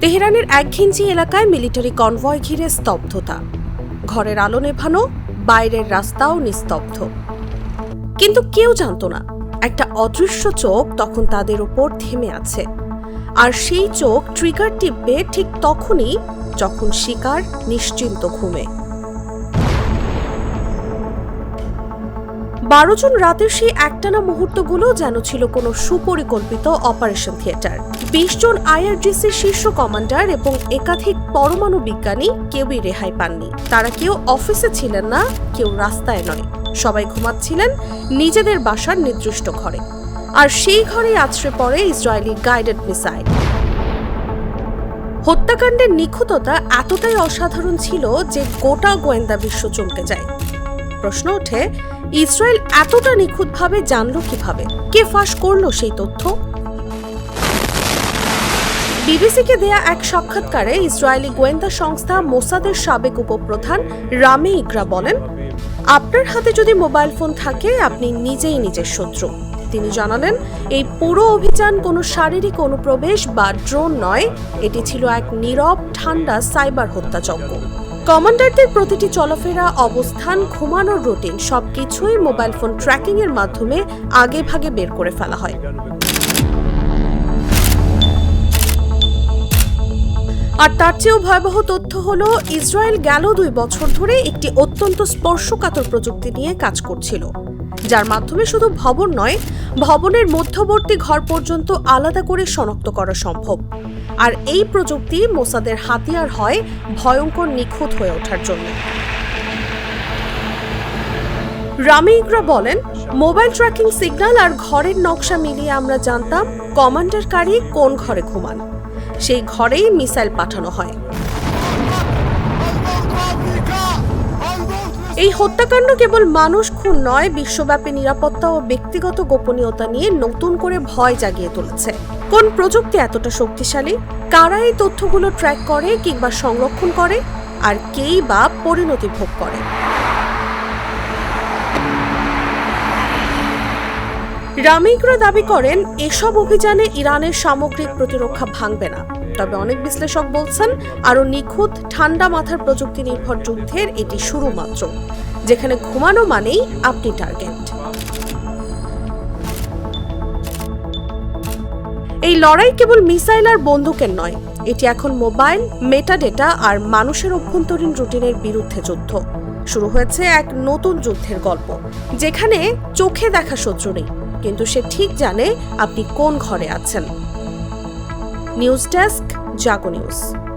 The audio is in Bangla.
তেহরানের একঘিঞ্জি এলাকায় মিলিটারি কনভয় ঘিরে স্তব্ধতা। ঘরের আলো নেভানো, বাইরের রাস্তাও নিস্তব্ধ। কিন্তু কেউ জানত না, একটা অদৃশ্য চোখ তখন তাদের ওপর থেমে আছে। আর সেই চোখ ট্রিগার টিপবে ঠিক তখনই যখন শিকার নিশ্চিন্ত ঘুমে। বারো জন রাতের সেই একটানা মুহূর্তগুলো যেন ছিল কোনো সুপরিকল্পিত অপারেশন থিয়েটার। বিশ জন আইআরজিসির শীর্ষ কমান্ডার এবং একাধিক পরমাণু বিজ্ঞানী কেউই রেহাই পাননি। তারা কেউ অফিসে ছিলেন না, কেউ রাস্তায় নয়। সবাই ঘুমাচ্ছিলেন নিজেদের বাসার নির্দিষ্ট ঘরে। আর সেই ঘরেই আছড়ে পড়ে ইসরায়েলি গাইডেড মিসাইল। হত্যাকাণ্ডের নিখুঁততা এতটাই অসাধারণ ছিল যে গোটা গোয়েন্দা বিশ্ব চমকে যায়। প্রশ্ন ওঠে, ইসরায়েল এতটা নিখুঁতভাবে জানল কীভাবে? কে ফাঁস করল সেই তথ্য? বিবিসিকে দেয়া এক সাক্ষাৎকারে ইসরায়েলি গোয়েন্দা সংস্থা মোসাদের সাবেক উপপ্রধান রামে ইকরা বলেন, আপনার হাতে যদি মোবাইল ফোন থাকে, আপনি নিজেই নিজের শত্রু। তিনি জানালেন, এই পুরো অভিযান কোনো শারীরিক অনুপ্রবেশ বা ড্রোন নয়, এটি ছিল এক নীরব, ঠান্ডা সাইবার হত্যাযজ্ঞ। কমান্ডারদের প্রতিটি চলাফেরা, অবস্থান, ঘুমানোর রুটিন সবকিছুই মোবাইল ফোন ট্র্যাকিং এর মাধ্যমে আগে ভাগে বের করে ফেলা হয়। আর তার চেয়েও ভয়াবহ তথ্য হলো, ইসরায়েল গেল দুই বছর ধরে একটি অত্যন্ত স্পর্শকাতর প্রযুক্তি নিয়ে কাজ করছিল। যার মাধ্যমে শুধু ভবন নয়, ভবনের মধ্যবর্তী ঘর পর্যন্ত আলাদা করে শনাক্ত করা সম্ভব। আর এই প্রযুক্তি মোসাদের হাতিয়ার হয় ভয়ঙ্কর নিখুঁত হয়ে ওঠার জন্য। রামিগ্রা বলেন, মোবাইল ট্র্যাকিং সিগন্যাল আর ঘরের নকশা মিলিয়ে আমরা জানতাম কমান্ডার কারি কোন ঘরে ঘুমান। সেই ঘরেই মিসাইল পাঠানো হয়। এই হত্যাকাণ্ড কেবল মানুষ খুন নয়, বিশ্বব্যাপী নিরাপত্তা ও ব্যক্তিগত গোপনীয়তা নিয়ে নতুন করে ভয় জাগিয়ে তুলেছে। কোন প্রযুক্তি এতটা শক্তিশালী? কারা এই তথ্যগুলো ট্র্যাক করে কিংবা সংরক্ষণ করে? আর কেই বা পরিণতি ভোগ করে? রামিকরা দাবি করেন, এসব অভিযানে ইরানের সামগ্রিক প্রতিরক্ষা ভাঙবে না। তবে অনেক বিশ্লেষক বলছেন, আরও নিখুঁত, ঠান্ডা মাথার প্রযুক্তি নির্ভর যুদ্ধের এটি শুরু মাত্র। যেখানে ঘুমানো মানেই আপনি টার্গেট। এই লড়াই কেবল মিসাইল আর বন্দুকের নয়, এটি এখন মোবাইল, মেটাডেটা আর মানুষের অভ্যন্তরীণ রুটিনের বিরুদ্ধে যুদ্ধ। শুরু হয়েছে এক নতুন যুদ্ধের গল্প, যেখানে চোখে দেখা শত্রু নেই। কিন্তু সে ঠিক জানে আপনি কোন ঘরে আছেন। News desk Jago news.